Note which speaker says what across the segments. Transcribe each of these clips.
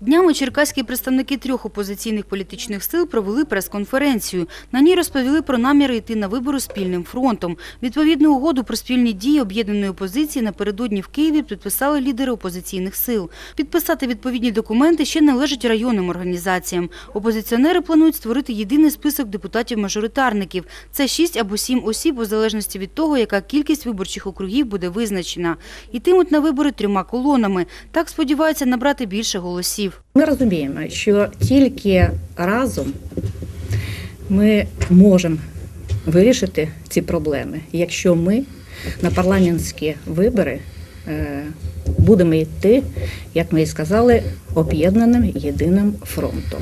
Speaker 1: Днями черкаські представники трьох опозиційних політичних сил провели прес-конференцію. На ній розповіли про наміри йти на вибори спільним фронтом. Відповідну угоду про спільні дії об'єднаної опозиції напередодні в Києві підписали лідери опозиційних сил. Підписати відповідні документи ще належить районним організаціям. Опозиціонери планують створити єдиний список депутатів-мажоритарників. Це шість або сім осіб у залежності від того, яка кількість виборчих округів буде визначена. Йтимуть на вибори трьома колонами. Так сподіваються набрати більше голосів.
Speaker 2: Ми розуміємо, що тільки разом ми можемо вирішити ці проблеми, якщо ми на парламентські вибори е, будемо йти, як ми і сказали, об'єднаним єдиним фронтом.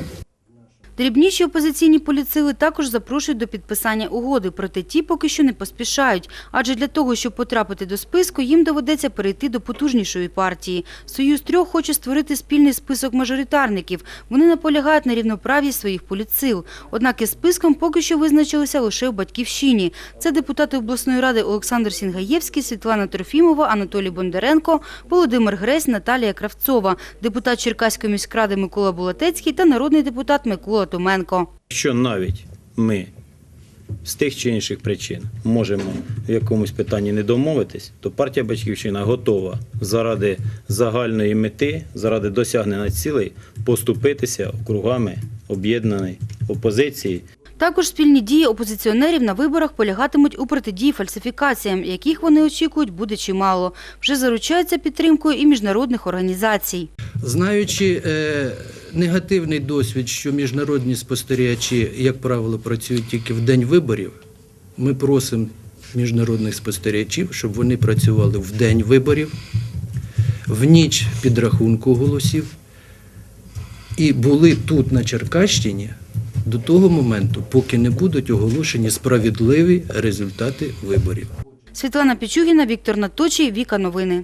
Speaker 1: Дрібніші опозиційні політсили також запрошують до підписання угоди, проте ті поки що не поспішають. Адже для того, щоб потрапити до списку, їм доведеться перейти до потужнішої партії. Союз трьох хоче створити спільний список мажоритарників. Вони наполягають на рівноправі своїх політсил. Однак із списком поки що визначилися лише в Батьківщині. Це депутати обласної ради Олександр Сінгаєвський, Світлана Трофімова, Анатолій Бондаренко, Володимир Гресь, Наталія Кравцова, депутат Черкаської міськради Микола Булатецький та народний депутат Микола Томенко.
Speaker 3: Якщо навіть ми з тих чи інших причин можемо в якомусь питанні не домовитись, то партія Батьківщина готова заради загальної мети, заради досягнення цілей поступитися округами об'єднаної опозиції.
Speaker 1: Також спільні дії опозиціонерів на виборах полягатимуть у протидії фальсифікаціям, яких вони очікують буде чимало. Вже заручаються підтримкою і міжнародних організацій.
Speaker 4: Знаючи е, негативний досвід, що міжнародні спостерігачі, як правило, працюють тільки в день виборів, ми просимо міжнародних спостерігачів, щоб вони працювали в день виборів, в ніч підрахунку голосів і були тут, на Черкащині, до того моменту, поки не будуть оголошені справедливі результати виборів.
Speaker 1: Світлана Пічугіна, Віктор Наточий, Віка Новини.